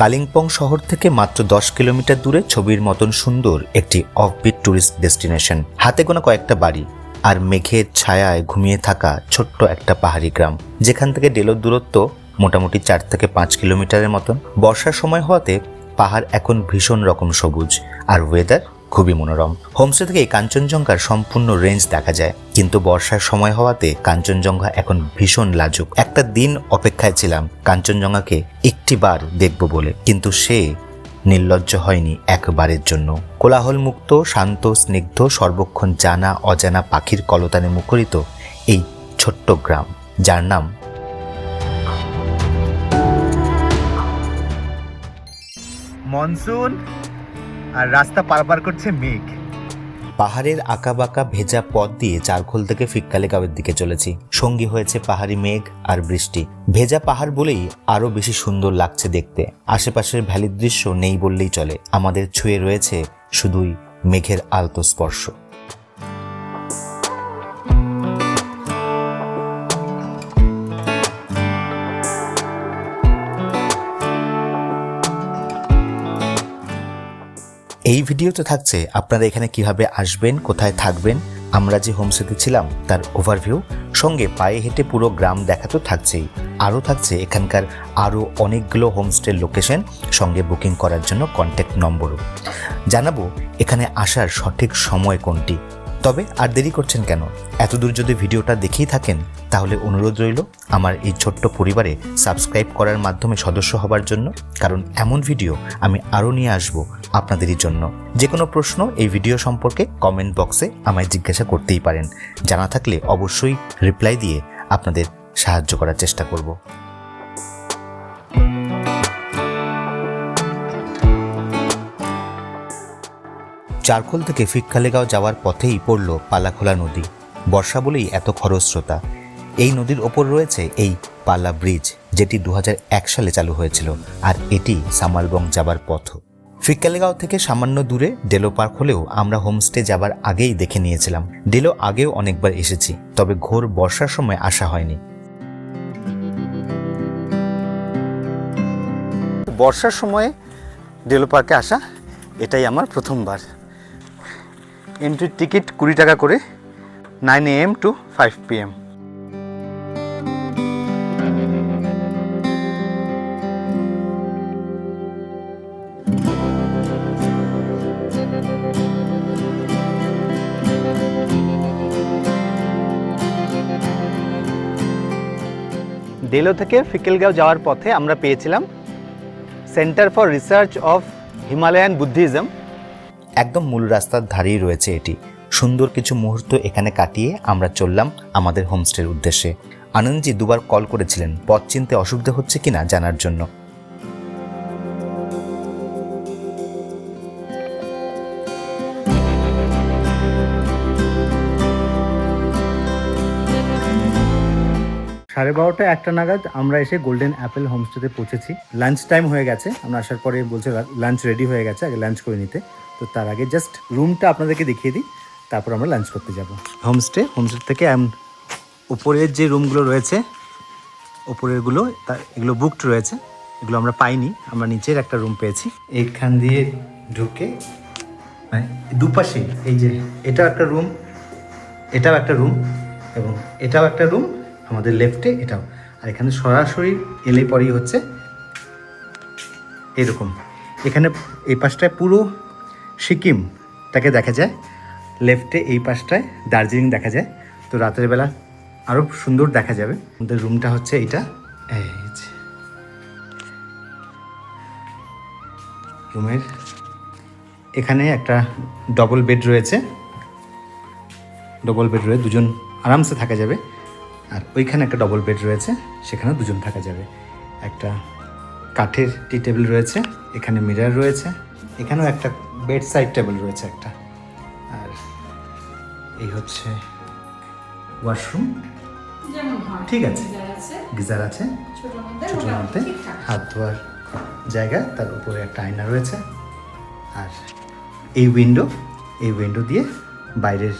কালিম্পং শহর থেকে মাত্র দশ কিলোমিটার দূরে ছবির মতন সুন্দর একটি অফবিট ট্যুরিস্ট ডেস্টিনেশন হাতে গোনা কয়েকটা বাড়ি আর মেঘের ছায়ায় ঘুমিয়ে থাকা ছোট্ট একটা পাহাড়ি গ্রাম। যেখান থেকে ডেলোর দূরত্ব মোটামুটি চার থেকে পাঁচ কিলোমিটারের মতন। বর্ষার সময় হওয়াতে পাহাড় এখন ভীষণ রকম সবুজ। আর ওয়েদার খুবই মনোরম। হোমস্টে থেকে কাঞ্চনজঙ্ঘার সম্পূর্ণ রেঞ্জ দেখা যায়। কিন্তু বর্ষার সময় হওয়াতে কাঞ্চনজঙ্ঘা এখন ভীষণ লাজুক। একটা দিন অপেক্ষায় ছিলাম, কাঞ্চনজঙ্ঘাকে একটি বার দেখব বলে। কিন্তু সে নির্লজ্জ হয়নি একবারের জন্য। কোলাহল মুক্ত শান্ত, স্নিগ্ধ, সর্বক্ষণ জানা, অজানা পাখির কলতানে মুখরিত এই ছোট্ট গ্রাম, যার নাম মনসুন? আর রাস্তা পারপার করছে মেঘ। পাহাড়ের আঁকাবাঁকা ভেজা পথ দিয়ে চারখোল থেকে ফিক্কালে গাঁয়ের দিকে চলেছি। সঙ্গী হয়েছে পাহাড়ি মেঘ আর বৃষ্টি। ভেজা পাহাড় বলেই আরও বেশি সুন্দর লাগছে দেখতে। আশেপাশের ভ্যালির দৃশ্য নেই বললেই চলে। আমাদের ছুঁয়ে রয়েছে শুধুই মেঘের আলতো স্পর্শ ভিডিওতে থাকছে, আপনারা এখানে কীভাবে আসবেন, কোথায় থাকবেন? আমরা যে হোমস্টেতে ছিলাম, তার ওভারভিউ সঙ্গে পায়ে হেঁটে পুরো গ্রাম দেখা তো থাকছেই। আরও থাকছে এখানকার আরও অনেকগুলো হোমস্টের লোকেশন সঙ্গে বুকিং করার জন্য কন্ট্যাক্ট নম্বরও। জানাব এখানে আসার সঠিক সময় কোনটি। তবে আর দেরি করছেন কেন? এতদূর যদি ভিডিওটা দেখেই থাকেন, তাহলে অনুরোধ রইল আমার এই ছোট্ট পরিবারে সাবস্ক্রাইব করার মাধ্যমে সদস্য হবার জন্য, কারণ এমন ভিডিও আমি আরও নিয়ে আসব আপনাদেরই জন্য। যে কোনো প্রশ্ন এই ভিডিও সম্পর্কে কমেন্ট বক্সে আমায় জিজ্ঞাসা করতেই পারেন। জানা থাকলে অবশ্যই রিপ্লাই দিয়ে আপনাদের সাহায্য করার চেষ্টা করব। চারখোল থেকে ফিক্কালেগাঁও যাওয়ার পথেই পড়ল পালাখোলা নদী। বর্ষা বলেই এত খরস্রোতা। এই নদীর ওপর রয়েছে এই পালা ব্রিজ, যেটি দু সালে চালু হয়েছিল, আর এটি সামালবং যাবার পথ। ফিক্কালেগাঁও থেকে সামান্য দূরে ডেলো পার্ক হলেও আমরা হোমস্টে যাবার আগেই দেখে নিয়েছিলাম। ডেলো আগেও অনেকবার এসেছি, তবে ঘোর বর্ষার সময় আসা হয়নি। বর্ষার সময়ে ডেলো পার্কে আসা, এটাই আমার প্রথমবার। এন্ট্রির টিকিট কুড়ি টাকা করে nine M to five PM M Delo থেকে ফিকেলগাঁও যাওয়ার পথে আমরা পেয়েছিলাম centre for research of Himalayan Buddhism একদম মূল রাস্তার ধারেই রয়েছে এটি। সুন্দর কিছু মুহূর্ত এখানে কাটিয়ে আমরা চললাম আমাদের হোমস্টের উদ্দেশ্যে। আনন্দজি দুবার কল করেছিলেন, পথ চিনতে অসুবিধা হচ্ছে কিনা জানার জন্য। সাড়ে বারোটা, একটা নাগাদ আমরা এসে গোল্ডেন অ্যাপেল হোমস্টেতে পৌঁছেছি। লাঞ্চ টাইম হয়ে গেছে, আমরা আসার পরে বলছে লাঞ্চ রেডি হয়ে গেছে, আগে লাঞ্চ করে নিতে। তো তার আগে জাস্ট রুমটা আপনাদেরকে দেখিয়ে দিই, তারপর আমরা লাঞ্চ করতে যাব। হোমস্টে হোমস্টে থেকে উপরের যে রুমগুলো রয়েছে, উপরেরগুলো, তা- এগুলো বুকড রয়েছে, এগুলো আমরা পাইনি, আমরা নিচের একটা রুম পেয়েছি। এইখান দিয়ে ঢুকে মানে দুপাশে, এই যে, এটাও একটা রুম এটাও একটা রুম এবং এটাও একটা রুম আমাদের লেফটে এটাও। আর এখানে সরাসরি এলে পরেই হচ্ছে এরকম। এখানে এই পাশটায় পুরো সিকিমটাকে দেখা যায় লেফটে এই পাশটায় দার্জিলিং দেখা যায়। তো রাতের বেলা আরও সুন্দর দেখা যাবে। আমাদের রুমটা হচ্ছে এইটা। রুমের এখানে একটা ডবল বেড রয়েছে। ডবল বেড রয়েছে দুজন আরামসে থাকা যাবে। আর ওইখানে একটা ডবল বেড রয়েছে সেখানে দুজন থাকা যাবে। একটা কাঠের টি টেবিল রয়েছে এখানে মিরার রয়েছে এখানেও একটা বেড সাইড টেবিল রয়েছে একটা। আর এই হচ্ছে ওয়াশরুম ঠিক আছে। গিজার আছে। ছোটোর মধ্যে। হাত ধোয়ার জায়গা তার উপরে একটা আয়না রয়েছে। আর এই উইন্ডো এই উইন্ডো দিয়ে বাইরের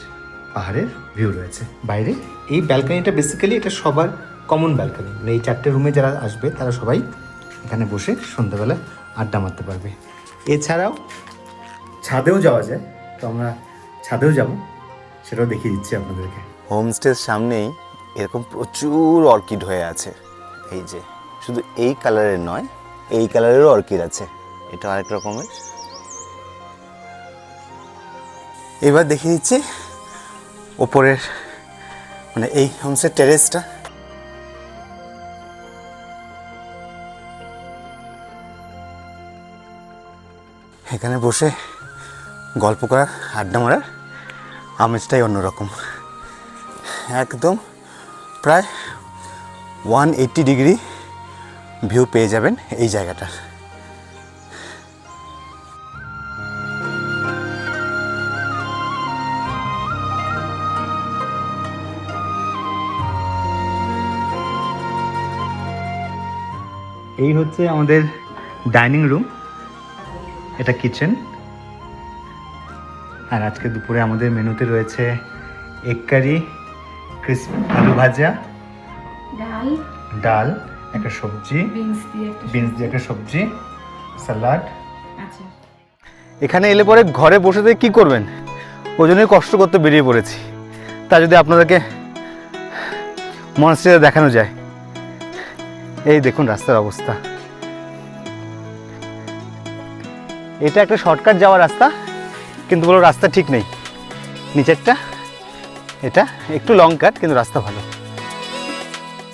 পাহাড়ের ভিউ রয়েছে। বাইরে? এই ব্যালকনিটা বেসিক্যালি এটা সবার কমন ব্যালকনি মানে এই চারটে রুমে যারা আসবে তারা সবাই এখানে বসে সন্ধ্যাবেলা আড্ডা মারতে পারবে। এছাড়াও ছাদেও যাওয়া যায় তো আমরা ছাদেও যাব। সেটাও দেখিয়ে দিচ্ছি আপনাদেরকে। হোমস্টের সামনেই এরকম প্রচুর অর্কিড হয়ে আছে। এই যে শুধু এই কালারের নয় এই কালারেরও অর্কিড আছে। এটা আরেক রকমের। এবার দেখিয়ে দিচ্ছি ওপরের মানে এই হোমস্টের টেরেসটা এখানে বসে গল্প করার, আড্ডা মারার আমেজটাই অন্যরকম। একদম প্রায় ওয়ান এইট্টি ডিগ্রি ভিউ পেয়ে যাবেন এই জায়গাটার। এই হচ্ছে আমাদের ডাইনিং রুম এটা কিচেন। আর আজকে দুপুরে আমাদের মেনুতে রয়েছে এগ কারি ক্রিসপ আলু ভাজা ডাল ডাল একটা সবজি বিনস দিয়ে একটা বিনস দিয়ে একটা সবজি স্যালাড আচ্ছা। এখানে এলে পরে ঘরে বসে থেকে কী করবেন? ওই জন্যই কষ্ট করতে বেরিয়ে পড়েছি। তা যদি আপনাদেরকে মনস্ট্রিতে দেখানো যায়। এই দেখুন রাস্তার অবস্থা। এটা একটা শর্টকাট যাওয়ার রাস্তা কিন্তু বলো রাস্তা ঠিক নেই। নিচেরটা এটা একটু লং কাট কিন্তু রাস্তা ভালো।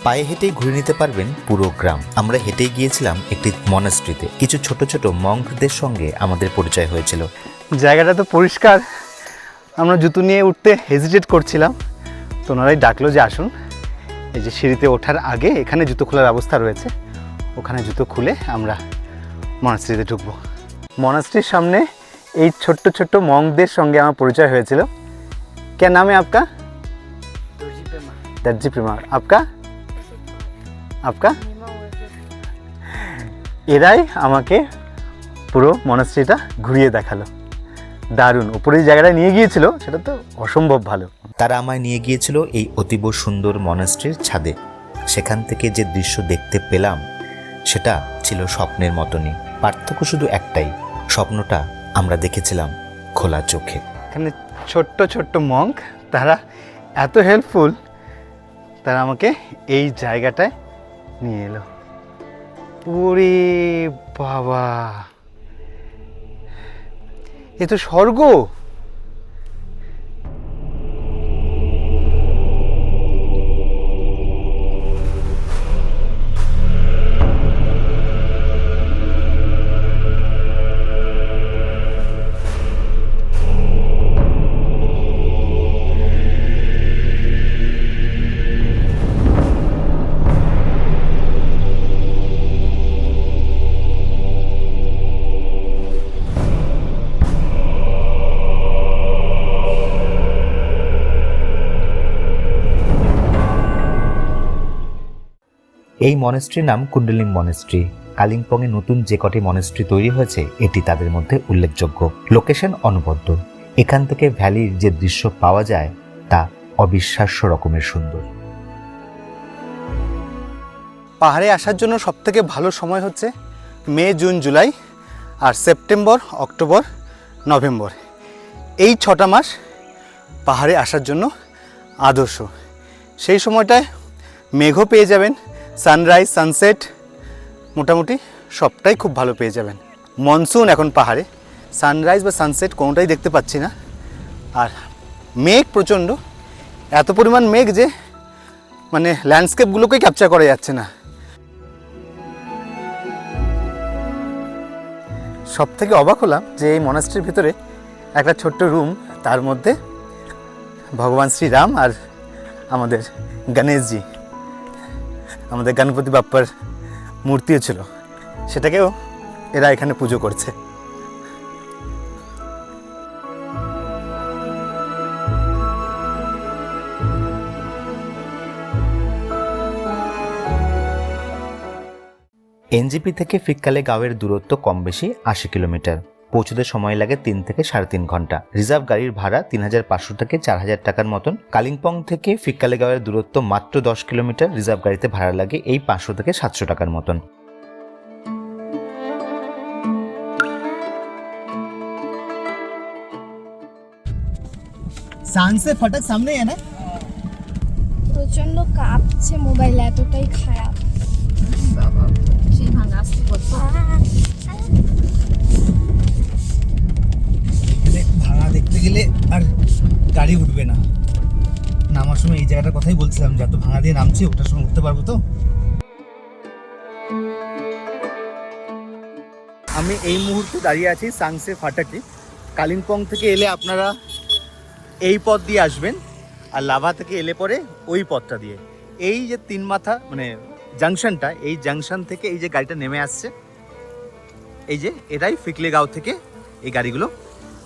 পায়ে হেঁটেই ঘুরে নিতে পারবেন পুরো গ্রাম। আমরা হেঁটেই গিয়েছিলাম একটি মনাস্ট্রিতে কিছু ছোট ছোট মঙ্কদের সঙ্গে আমাদের পরিচয় হয়েছিল। জায়গাটা তো পরিষ্কার। আমরা জুতো নিয়ে উঠতে হেজিটেট করছিলাম। তো ওনারাই ডাকলো যে আসুন। এই যে সিঁড়িতে ওঠার আগে এখানে জুতো খোলার অবস্থা রয়েছে। ওখানে জুতো খুলে আমরা মনাস্ট্রিতে ঢুকবো। মনাস্ট্রির সামনে এই ছোট্ট ছোট্ট মঙ্কদের সঙ্গে আমার পরিচয় হয়েছিল। কে নামে আপকা? দর্জি প্রেমা আপকা? আপকা? এরাই আমাকে পুরো মনাস্ট্রিটা ঘুরিয়ে দেখাল। দারুণ। উপরে যে জায়গাটা নিয়ে গিয়েছিল সেটা তো অসম্ভব ভালো। তারা আমায় নিয়ে গিয়েছিল এই অতীব সুন্দর মনাস্ট্রির ছাদে। সেখান থেকে যে দৃশ্য দেখতে পেলাম সেটা ছিল স্বপ্নের মতনই। পার্থক্য শুধু একটাই স্বপ্নটা আমরা দেখেছিলাম খোলা চোখে। এখানে ছোট্ট ছোট্ট মঙ্ক তারা এত হেল্পফুল তারা আমাকে এই জায়গাটায় নিয়ে এলো। ওরে বাবা! এ তো স্বর্গ। এই মনেস্ট্রির নাম কুণ্ডলিম মনেস্ট্রি কালিম্পংয়ে নতুন যে কটি মনেস্ট্রি তৈরি হয়েছে, এটি তাদের মধ্যে উল্লেখযোগ্য। লোকেশন অনবদ্য। এখান থেকে ভ্যালির যে দৃশ্য পাওয়া যায়, তা অবিশ্বাস্য রকমের সুন্দর। পাহাড়ে আসার জন্য সবথেকে ভালো সময় হচ্ছে মে, জুন, জুলাই আর সেপ্টেম্বর, অক্টোবর, নভেম্বর। এই ছটা মাস পাহাড়ে আসার জন্য আদর্শ। সেই সময়টায় মেঘও পেয়ে যাবেন সানরাইজ, সানসেট, মোটামুটি সবটাই খুব ভালো পেয়ে যাবেন। মনসুন এখন পাহাড়ে। সানরাইজ বা সানসেট কোনোটাই দেখতে পাচ্ছি না। আর মেঘ প্রচণ্ড। এত পরিমাণ মেঘ যে মানে ল্যান্ডস্কেপগুলোকেই ক্যাপচার করা যাচ্ছে না। সব থেকে অবাক হলাম যে এই মনাস্ট্রির ভিতরে একটা ছোট্ট রুম তার মধ্যে ভগবান শ্রীরাম আর আমাদের গণেশজি। আমাদের গণপতি বাপ্পার মূর্তিও ছিল। সেটাকেও এরা এখানে পুজো করছে। এনজিপি থেকে ফিক্কালে গাঁওয়ের দূরত্ব কম বেশি আশি কিলোমিটার। পৌঁছতে সময় লাগে তিন থেকে সাড়ে তিন ঘণ্টা। রিজার্ভ গাড়ির ভাড়া তিন হাজার পাঁচশো থেকে চার হাজার টাকার মতন। কালিম্পং থেকে ফিক্কালেগাঁওয়ের দূরত্ব মাত্র দশ কিলোমিটার। রিজার্ভ গাড়িতে ভাড়া লাগে এই পাঁচশো থেকে সাতশো টাকার মতন। सांस से সামনে सामने প্রচণ্ড কাঁপছে মোবাইল এতটাই খারাপ। বাবা সেই ভাঙা আসতে দেখতে গেলে আর গাড়ি উঠবে না। নামার সময় এই জায়গাটার কথাই বলছিলাম যত ভাঙা দিয়ে নামছি ওটার সময় উঠতে পারব তো? আমি এই মুহূর্তে দাঁড়িয়ে আছি সাংসে ফাটাকে। কালিম্পং থেকে এলে আপনারা এই পথ দিয়ে আসবেন আর লাভা থেকে এলে পরে ওই পথটা দিয়ে। এই যে তিন মাথা মানে জাংশনটা, এই জাংশন থেকে এই যে গাড়িটা নেমে আসছে, এই যে এটাই ফিকলেগাঁও থেকে এই গাড়িগুলো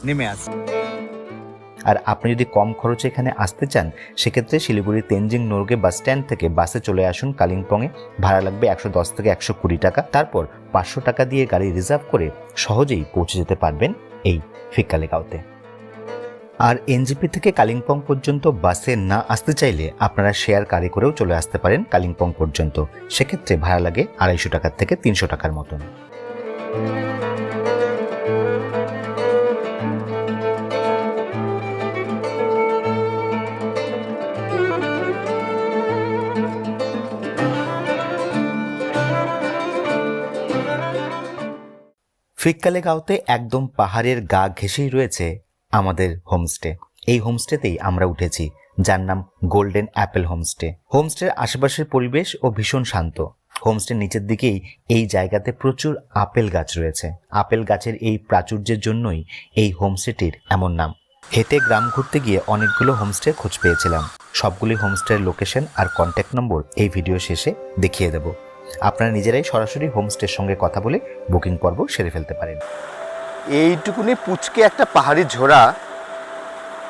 নেমে আসছে আর আপনি যদি কম খরচে এখানে আসতে চান, সেক্ষেত্রে শিলিগুড়ি তেনজিং নোরগে বাস স্ট্যান্ড থেকে বাসে চলে আসুন কালিম্পংয়ে। ভাড়া লাগবে একশো দশ থেকে একশো কুড়ি টাকা। তারপর পাঁচশো টাকা দিয়ে গাড়ি রিজার্ভ করে সহজেই পৌঁছে যেতে পারবেন এই ফিক্কালেগাঁওতে। আর এনজিপি থেকে কালিম্পং পর্যন্ত বাসে না আসতে চাইলে আপনারা শেয়ার গাড়ি করেও চলে আসতে পারেন কালিম্পং পর্যন্ত। সেক্ষেত্রে ভাড়া লাগে আড়াইশো টাকার থেকে তিনশো টাকার মতন। ফিক্কালে গাঁওতে একদম পাহাড়ের গা ঘেঁষেই রয়েছে আমাদের হোমস্টে। এই হোমস্টেতেই আমরা উঠেছি, যার নাম গোল্ডেন অ্যাপেল হোমস্টে। হোমস্টের আশেপাশের পরিবেশ ও ভীষণ শান্ত। হোমস্টের নিচের দিকেই এই জায়গাতে প্রচুর আপেল গাছ রয়েছে। আপেল গাছের এই প্রাচুর্যের জন্যই এই হোমস্টেটির এমন নাম। হেঁটে গ্রাম ঘুরতে গিয়ে অনেকগুলো হোমস্টের খোঁজ পেয়েছিলাম। সবগুলি হোমস্টের লোকেশন আর কন্ট্যাক্ট নম্বর এই ভিডিও শেষে দেখিয়ে দেব। আপনারা নিজেরাই সরাসরি হোমস্টের সঙ্গে কথা বলে বুকিং পর্ব সেরে ফেলতে পারেন। এইটুকুনি পুচকে একটা পাহাড়ি ঝোড়া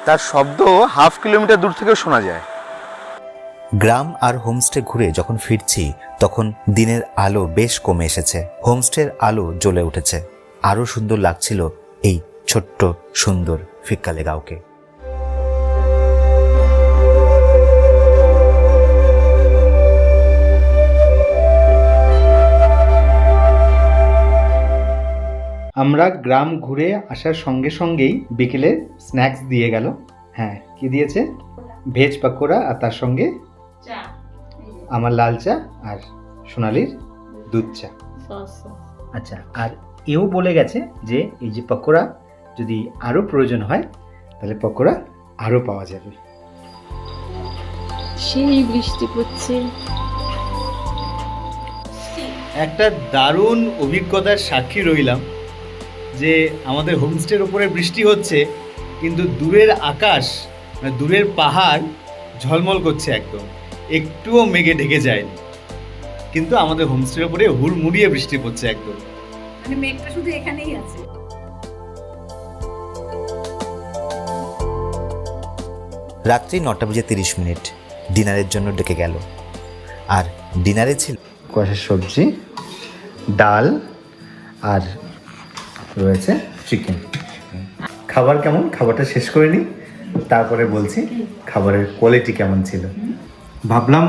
তার শব্দ হাফ কিলোমিটার দূর থেকেও শোনা যায়। গ্রাম আর হোমস্টে ঘুরে যখন ফিরছি তখন দিনের আলো বেশ কমে এসেছে। হোমস্টের আলো জ্বলে উঠেছে। আরও সুন্দর লাগছিল এই ছোট্ট সুন্দর ফিক্কালে আমরা গ্রাম ঘুরে আসার সঙ্গে সঙ্গেই বিকেলে স্ন্যাক্স দিয়ে গেল। হ্যাঁ কি দিয়েছে? ভেজ পাকোড়া আর তার সঙ্গে আমার লাল চা আর সোনালির দুধ চা। আচ্ছা আর এও বলে গেছে যে এই যে পকোড়া যদি আরও প্রয়োজন হয় তাহলে পকোড়া আরও পাওয়া যাবে। সেই বৃষ্টি পড়ছে। একটা দারুণ অভিজ্ঞতার সাক্ষী রইলাম। যে আমাদের হোমস্টের ওপরে বৃষ্টি হচ্ছে কিন্তু দূরের আকাশ মানে দূরের পাহাড় ঝলমল করছে একদম। একটুও মেঘে ঢেকে যায়নি। কিন্তু আমাদের হোমস্টের ওপরে হুড়মুড়িয়ে বৃষ্টি পড়ছে একদম। মানে মেঘটা শুধু এখানেই আছে। রাত্রি নটা বেজে তিরিশ মিনিট। ডিনারের জন্য ডেকে গেল। আর ডিনারে ছিল কষার সবজি ডাল আর রয়েছে চিকেন খাবার কেমন? খাবারটা শেষ করে নিই। তারপরে বলছি খাবারের কোয়ালিটি কেমন ছিল। ভাবলাম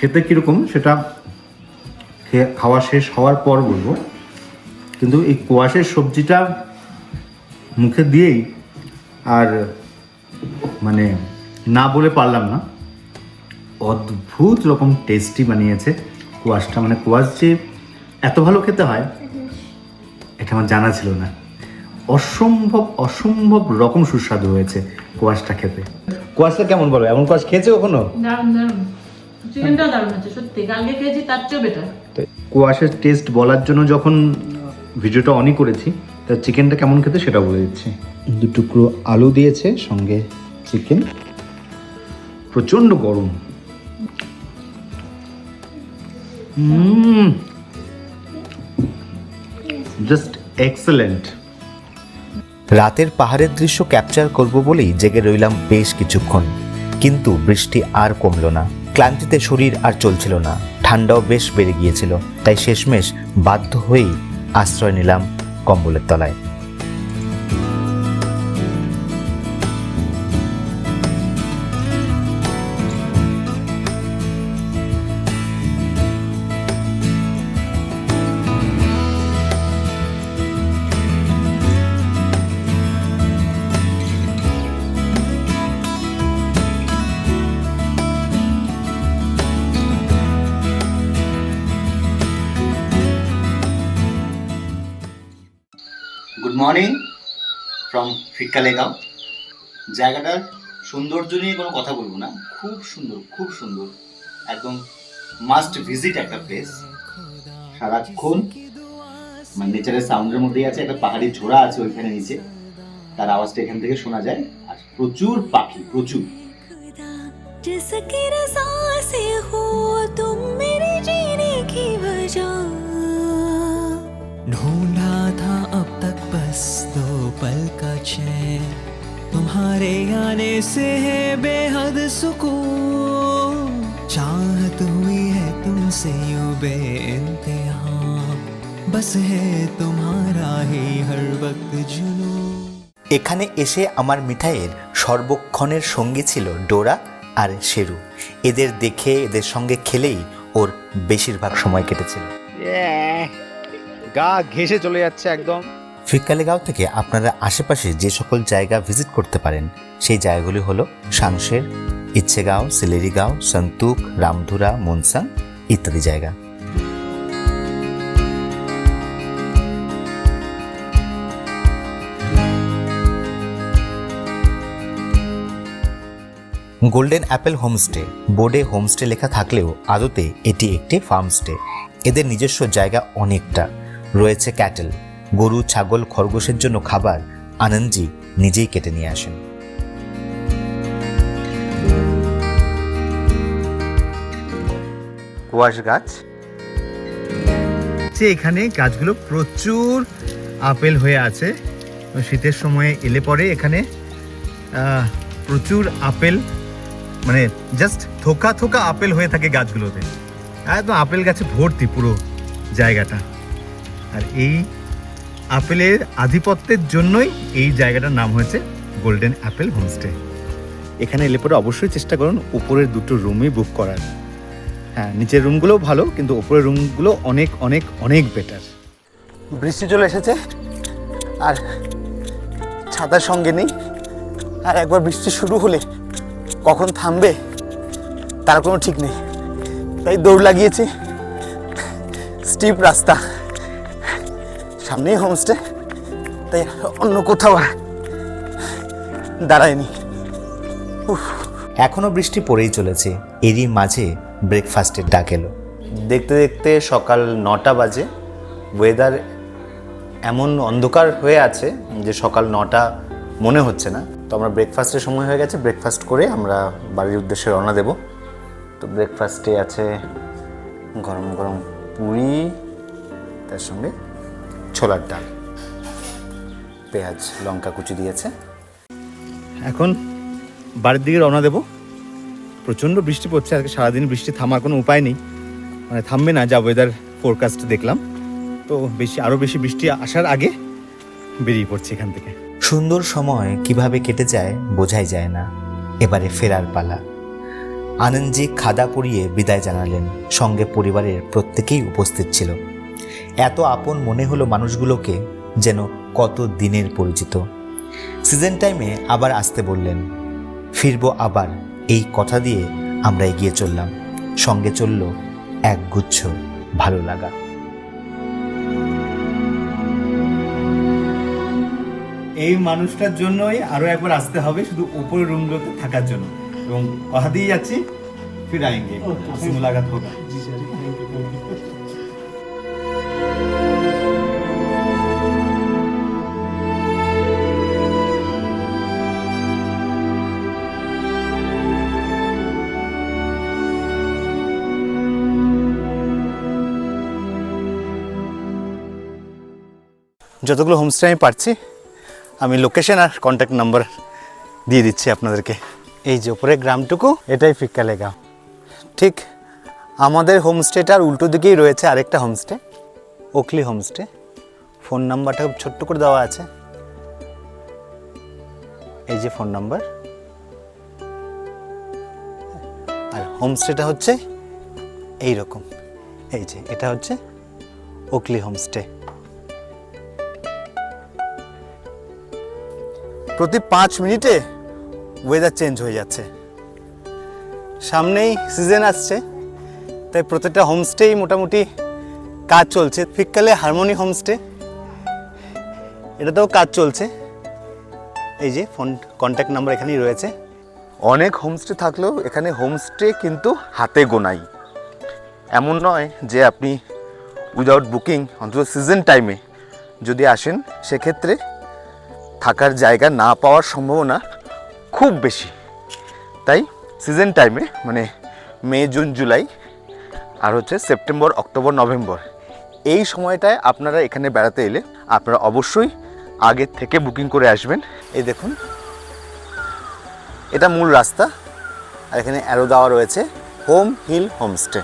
খেতে কীরকম, সেটা খাওয়া শেষ হওয়ার পর বলব। কিন্তু এই কোয়াশের সবজিটা মুখে দিয়েই আর মানে না বলে পারলাম না। অদ্ভুত রকম টেস্টি বানিয়েছে কোয়াশটা। মানে কোয়াশ যে এত ভালো খেতে হয় এটা আমার জানা ছিল না। অসম্ভব অসম্ভব রকম সুস্বাদু হয়েছে কোয়াশটা খেতে। কোয়াশটা কেমন বলো? এমন কোয়াশ খেয়েছে কখনো? দারুণ দারুণ। চিকেনটাও দারুণ হচ্ছে সত্যি। কালকে খেয়েছি তার চেয়েও বেটার তো কোয়াশের টেস্ট বলার জন্য যখন ভিডিওটা অনই করেছি তা চিকেনটা কেমন খেতে সেটা বলে দিচ্ছি। দু টুকরো আলু দিয়েছে সঙ্গে চিকেন প্রচণ্ড গরম। জাস্ট এক্সেলেন্ট রাতের পাহাড়ের দৃশ্য ক্যাপচার করব বলেই জেগে রইলাম বেশ কিছুক্ষণ। কিন্তু বৃষ্টি আর কমল না। ক্লান্তিতে শরীর আর চলছিল না। ঠান্ডাও বেশ বেড়ে গিয়েছিল। তাই শেষমেশ বাধ্য হয়েই আশ্রয় নিলাম কম্বলের তলায়। কালেগাঁও জায়গাটার সৌন্দর্য নিয়ে কোনো কথা বলব না। খুব সুন্দর খুব সুন্দর। একদম মাস্ট ভিজিট একটা প্লেস সারাক্ষণ মানে নেচারের সাউন্ডের মধ্যেই আছে। একটা পাহাড়ি ঝোড়া আছে ওইখানে নিচে। তার আওয়াজটা এখান থেকে শোনা যায়। আর প্রচুর পাখি প্রচুর। ঢুঁড়া থা पल का चैन तुम्हारे आने से है बेहद सुकून चाहत हुई है तुमसे यूं बेइंतहा बस है तुम्हारा ही हर वक्त जुनून এখানে এসে আমার মিঠাইয়ের সর্বক্ষণের সঙ্গী ছিল ডোরা আর শেরু এদের দেখে এদের সঙ্গে খেলেই ওর বেশিরভাগ সময় কেটেছিল গা ঘেসে চলে যাচ্ছে একদম ফিক্কালেগাঁও থেকে আপনারা আশেপাশে যে সকল জায়গা ভিজিট করতে পারেন, সেই জায়গাগুলি হলো সাংশের, ইচ্ছেগাঁও, সিলেরিগাঁও, সন্তুক, রামধুরা মনসাং ইত্যাদি জায়গা। গোল্ডেন অ্যাপেল হোমস্টে, বোর্ডে হোমস্টে লেখা থাকলেও আদতে এটি একটি ফার্মস্টে এদের নিজস্ব জায়গা অনেকটা। রয়েছে ক্যাটেল। গরু ছাগল খরগোশের জন্য খাবার আনন্দজি নিজেই কেটে নিয়ে আসেন। কুয়াশ গাছ? যে এখানে গাছগুলো প্রচুর আপেল হয়ে আছে। শীতের সময়ে এলে পরে এখানে আহ, প্রচুর আপেল মানে জাস্ট থোকা থোকা আপেল হয়ে থাকে গাছগুলোতে। একদম আপেল গাছে ভর্তি পুরো জায়গাটা। আর এই আপেলের আধিপত্যের জন্যই এই জায়গাটার নাম হয়েছে গোল্ডেন অ্যাপেল হোমস্টে এখানে এলে পরে অবশ্যই চেষ্টা করুন উপরের দুটো রুমই বুক করার। হ্যাঁ নিচের রুমগুলোও ভালো কিন্তু উপরের রুমগুলো অনেক অনেক অনেক বেটার বৃষ্টি চলে এসেছে আর ছাতার সঙ্গে নেই। আর একবার বৃষ্টি শুরু হলে কখন থামবে তার কোনো ঠিক নেই। তাই দৌড় লাগিয়েছি স্টিপ রাস্তা। সামনেই হোমস্টে তাই অন্য কোথাও আর দাঁড়ায়নি। এখনও বৃষ্টি পড়েই চলেছে এরই মাঝে ব্রেকফাস্টের ডাক এলো। দেখতে দেখতে সকাল নটা বাজে ওয়েদার এমন অন্ধকার হয়ে আছে যে সকাল নটা মনে হচ্ছে না। তো আমরা ব্রেকফাস্টের সময় হয়ে গেছে ব্রেকফাস্ট করে আমরা বাড়ির উদ্দেশ্যে রওনা দেব। তো ব্রেকফাস্টে আছে গরম গরম পুরি তার সঙ্গে ছোলার ডাল। পেঁয়াজ লঙ্কা কুচি দিয়েছে। এখন বাড়ির দিকে রওনা দেবো। প্রচণ্ড বৃষ্টি পড়ছে আজকে সারাদিন বৃষ্টি থামার কোনো উপায় নেই। মানে থামবে না যা ওয়েদার ফোরকাস্ট দেখলাম। তো বেশি আরও বেশি বৃষ্টি আসার আগে বেরিয়ে পড়ছে এখান থেকে। সুন্দর সময় কীভাবে কেটে যায় বোঝাই যায় না। এবারে ফেরার পালা। আনন্দজি খাদা পরিয়ে বিদায় জানালেন। সঙ্গে পরিবারের প্রত্যেকেই উপস্থিত ছিল। এত আপন মনে হলো মানুষগুলোকে যেন কত দিনের পরিচিত। সিজন টাইমে আবার আসতে বললেন ফিরব আবার এই কথা দিয়ে আমরা এগিয়ে চললাম। সঙ্গে চলল একগুচ্ছ ভালো লাগা। এই মানুষটার জন্যই আরও একবার আসতে হবে শুধু উপরের রুমগুলোতে থাকার জন্য। এবং কথা দিয়ে যাচ্ছি ফির আয়েঙ্গে মুলাকাত হোক। যতগুলো হোমস্টে আমি পারছি, আমি লোকেশন আর কন্ট্যাক্ট নাম্বার দিয়ে দিচ্ছি আপনাদেরকে। এই যে উপরে গ্রামটুকু, এটাই ফিক্কালেগা ঠিক আমাদের হোমস্টেটার উল্টো দিকেই রয়েছে আরেকটা হোমস্টে ওকলি হোমস্টে ফোন নাম্বারটা খুব ছোট্ট করে দেওয়া আছে। এই যে ফোন নাম্বার আর হোমস্টেটা হচ্ছে এই রকম এই যে, এটা হচ্ছে ওকলি হোমস্টে প্রতি পাঁচ মিনিটে ওয়েদার চেঞ্জ হয়ে যাচ্ছে। সামনেই সিজন আসছে, তাই প্রত্যেকটা হোমস্টেই মোটামুটি কাজ চলছে। ফিককালে হারমোনি হোমস্টে এটাতেও কাজ চলছে। এই যে ফোন কন্ট্যাক্ট নাম্বার এখানেই রয়েছে। অনেক হোমস্টে থাকলেও এখানে হোমস্টে কিন্তু হাতে গোনাই। এমন নয় যে আপনি উইদাউট বুকিং অন্তত সিজন টাইমে যদি আসেন, সেক্ষেত্রে থাকার জায়গা না পাওয়ার সম্ভাবনা খুব বেশি। তাই সিজন টাইমে মানে মে, জুন, জুলাই আর হচ্ছে সেপ্টেম্বর, অক্টোবর, নভেম্বর, এই সময়টায় আপনারা এখানে বেড়াতে এলে আপনারা অবশ্যই আগের থেকে বুকিং করে আসবেন। এই দেখুন, এটা মূল রাস্তা আর এখানে অ্যারো দেওয়া রয়েছে হোম হিল হোমস্টে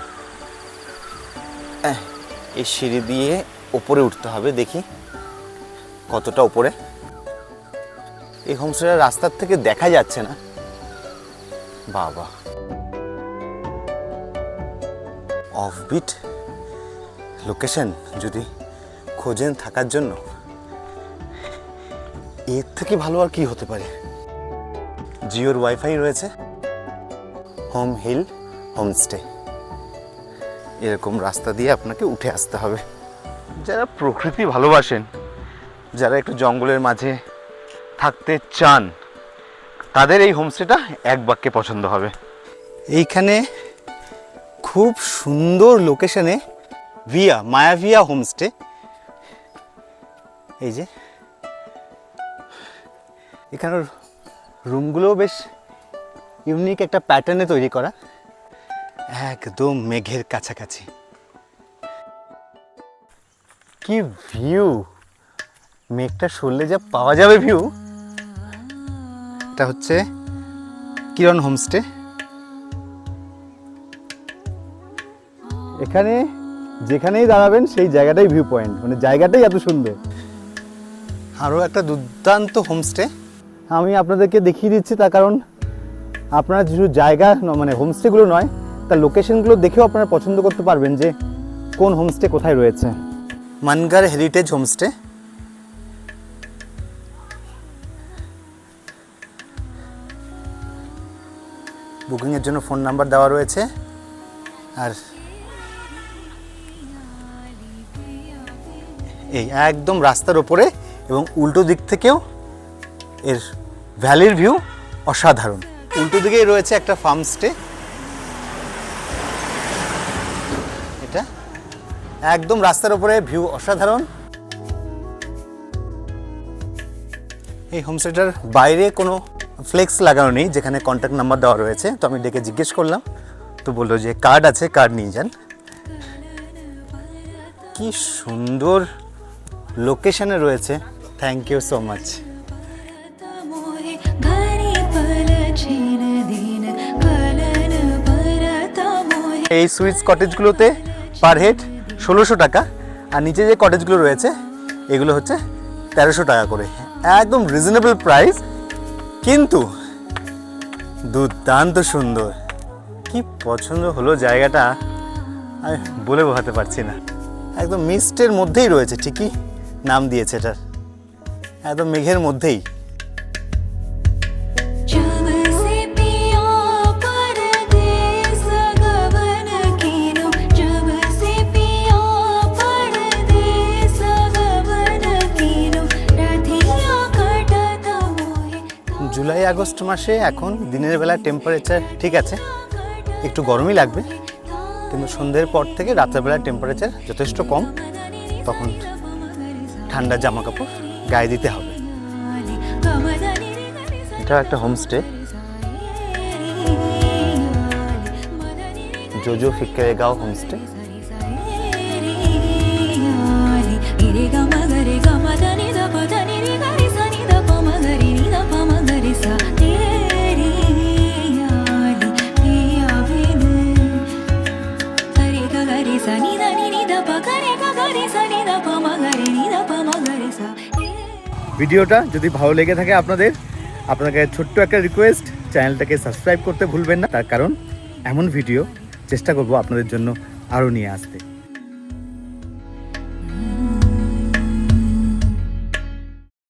এই সিঁড়ি দিয়ে ওপরে উঠতে হবে, দেখি কতটা ওপরে এই হোমস্টেটা রাস্তার থেকে দেখা যাচ্ছে না। বাবা। অফবিট লোকেশন যদি খোঁজেন থাকার জন্য, এর থেকে ভালো আর কি হতে পারে? জিওর ওয়াইফাই রয়েছে। হোম হিল হোমস্টে এরকম রাস্তা দিয়ে আপনাকে উঠে আসতে হবে। যারা প্রকৃতি ভালোবাসেন, যারা একটু জঙ্গলের মাঝে থাকতে চান, তাদের এই হোমস্টেটা এক বাক্যে পছন্দ হবে। এইখানে খুব সুন্দর লোকেশনে ভিয়া, মায়াভিয়া হোমস্টে। এই যে, এখানের রুমগুলোও বেশ ইউনিক একটা প্যাটার্নে তৈরি করা। একদম মেঘের কাছাকাছি। কি ভিউ! মেঘটা সরলে যা পাওয়া যাবে ভিউ! এটা হচ্ছে কিরণ হোমস্টে। এখানে যেখানেই দাঁড়াবেন সেই জায়গাটাই ভিউ পয়েন্ট মানে জায়গাটাই এত সুন্দর। আরও একটা দুর্দান্ত হোমস্টে। আমি আপনাদেরকে দেখিয়ে দিচ্ছি তার কারণ আপনারা শুধু জায়গা মানে হোমস্টেগুলো নয় তার লোকেশনগুলো দেখেও আপনারা পছন্দ করতে পারবেন যে কোন হোমস্টে কোথায় রয়েছে। Mangar heritage homestay. বুকিংয়ের জন্য ফোন নাম্বার দেওয়া রয়েছে। আর এই একদম রাস্তার ওপরে এবং উল্টো দিক থেকেও এর ভ্যালির ভিউ অসাধারণ। উল্টো দিকেই রয়েছে একটা ফার্ম স্টে এটা একদম রাস্তার ওপরে ভিউ অসাধারণ। এই হোমস্টেটার বাইরে কোনো ফ্লেক্স লাগানো নেই, যেখানে কন্ট্যাক্ট নাম্বার দেওয়া রয়েছে। তো আমি ডেকে জিজ্ঞেস করলাম, তো বলল যে কার্ড আছে কার্ড নিয়ে যান। কি সুন্দর লোকেশনে রয়েছে। থ্যাংক ইউ সো মাচ এই সুইটস কটেজগুলোতে পার হেড ষোলোশো টাকা, আর নিচে যে কটেজগুলো রয়েছে, এগুলো হচ্ছে তেরোশো টাকা করে। একদম রিজনেবল প্রাইস কিন্তু দুর্দান্ত সুন্দর। কি পছন্দ হলো জায়গাটা? আমি বলে বোঝাতে পারছি না। একদম মিস্টের মধ্যেই রয়েছে, ঠিকই নাম দিয়েছে এটার। একদম মেঘের মধ্যেই। আগস্ট মাসে এখন দিনের বেলা টেম্পারেচার ঠিক আছে, একটু গরমই লাগবে, কিন্তু সন্ধ্যের পর থেকে রাত্রেবেলা টেম্পারেচার যথেষ্ট কম, তখন ঠান্ডা জামা কাপড় গায়ে দিতে হবে। এটা একটা হোমস্টে জোজো ফিক্কেরেগাঁও হোমস্টে ভিডিওটা যদি ভালো লেগে থাকে আপনাদের, আপনাকে ছোট্ট একটা রিকোয়েস্ট চ্যানেলটাকে সাবস্ক্রাইব করতে ভুলবেন না। তার কারণ, এমন ভিডিও চেষ্টা করব আপনাদের জন্য আরও নিয়ে আসতে।